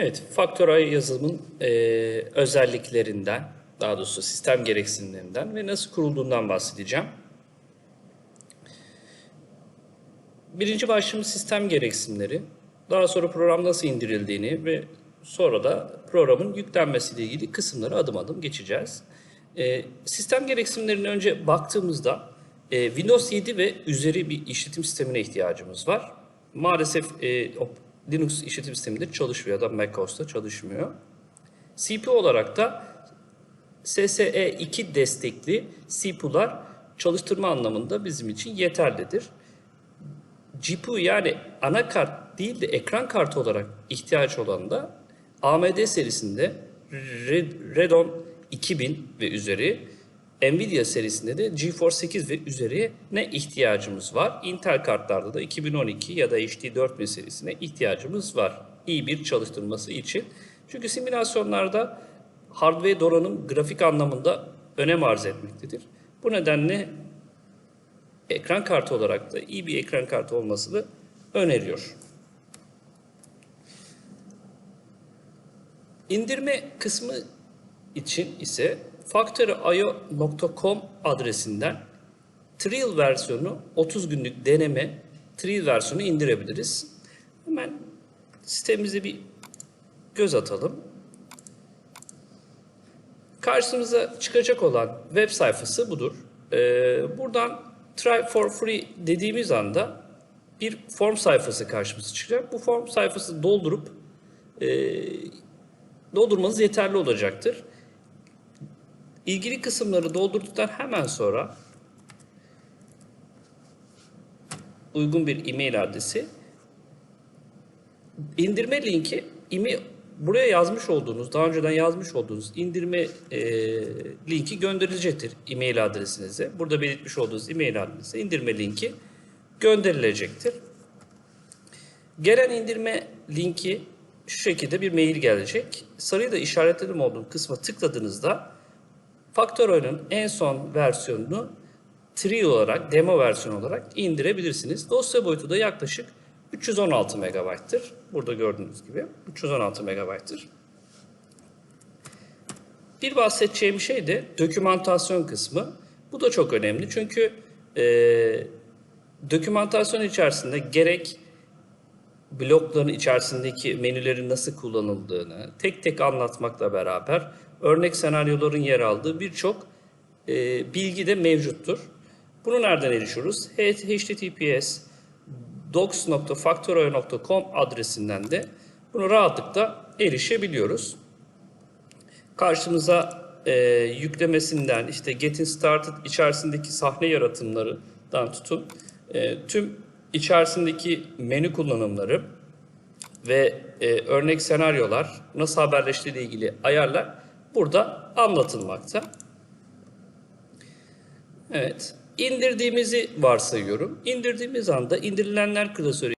Evet, Factoray yazılımın e, özelliklerinden, daha doğrusu sistem gereksinimlerinden ve nasıl kurulduğundan bahsedeceğim. Birinci başlığımız sistem gereksinimleri. Daha sonra program nasıl indirildiğini ve sonra da programın yüklenmesiyle ilgili kısımları adım adım geçeceğiz. E, sistem gereksinimlerine önce baktığımızda e, Windows 7 ve üzeri bir işletim sistemine ihtiyacımız var. Maalesef e, Linux işletim sisteminde çalışmıyor ya da macOS'ta çalışmıyor. CPU olarak da SSE2 destekli CPU'lar çalıştırma anlamında bizim için yeterlidir. GPU yani anakart değil de ekran kartı olarak ihtiyaç olan da AMD serisinde Red- Radeon 2000 ve üzeri, Nvidia serisinde de GeForce 8 ve üzerine ihtiyacımız var. Intel kartlarda da 2012 ya da HD 4000 serisine ihtiyacımız var. İyi bir çalıştırması için. Çünkü simülasyonlarda hardware donanım grafik anlamında önem arz etmektedir. Bu nedenle ekran kartı olarak da iyi bir ekran kartı olmasını öneriyor. İndirme kısmı için ise factory.io.com adresinden trial versiyonu 30 günlük deneme trial versiyonu indirebiliriz. Hemen sitemize bir göz atalım. Karşımıza çıkacak olan web sayfası budur. Ee, buradan try for free dediğimiz anda bir form sayfası karşımıza çıkacak. Bu form sayfasını doldurup e, doldurmanız yeterli olacaktır. İlgili kısımları doldurduktan hemen sonra uygun bir e-mail adresi indirme linki email buraya yazmış olduğunuz, daha önceden yazmış olduğunuz indirme e, linki gönderilecektir e-mail adresinize. Burada belirtmiş olduğunuz e-mail adresine indirme linki gönderilecektir. Gelen indirme linki şu şekilde bir mail gelecek. Sarıyı da işaretledim olduğum kısma tıkladığınızda Factory'nin en son versiyonunu Tree olarak, demo versiyon olarak indirebilirsiniz. Dosya boyutu da yaklaşık 316 MB'tır. Burada gördüğünüz gibi 316 MB'tır. Bir bahsedeceğim şey de dokümantasyon kısmı. Bu da çok önemli çünkü e, dokümantasyon içerisinde gerek blokların içerisindeki menülerin nasıl kullanıldığını tek tek anlatmakla beraber örnek senaryoların yer aldığı birçok e, bilgi de mevcuttur. Bunu nereden erişiyoruz? https docs.factorio.com adresinden de bunu rahatlıkla erişebiliyoruz. Karşımıza e, yüklemesinden işte Getting Started içerisindeki sahne yaratımlarından tutun e, tüm içerisindeki menü kullanımları ve e, örnek senaryolar nasıl haberleştiği ile ilgili ayarlar burada anlatılmakta. Evet. indirdiğimizi varsayıyorum. İndirdiğimiz anda indirilenler klasörü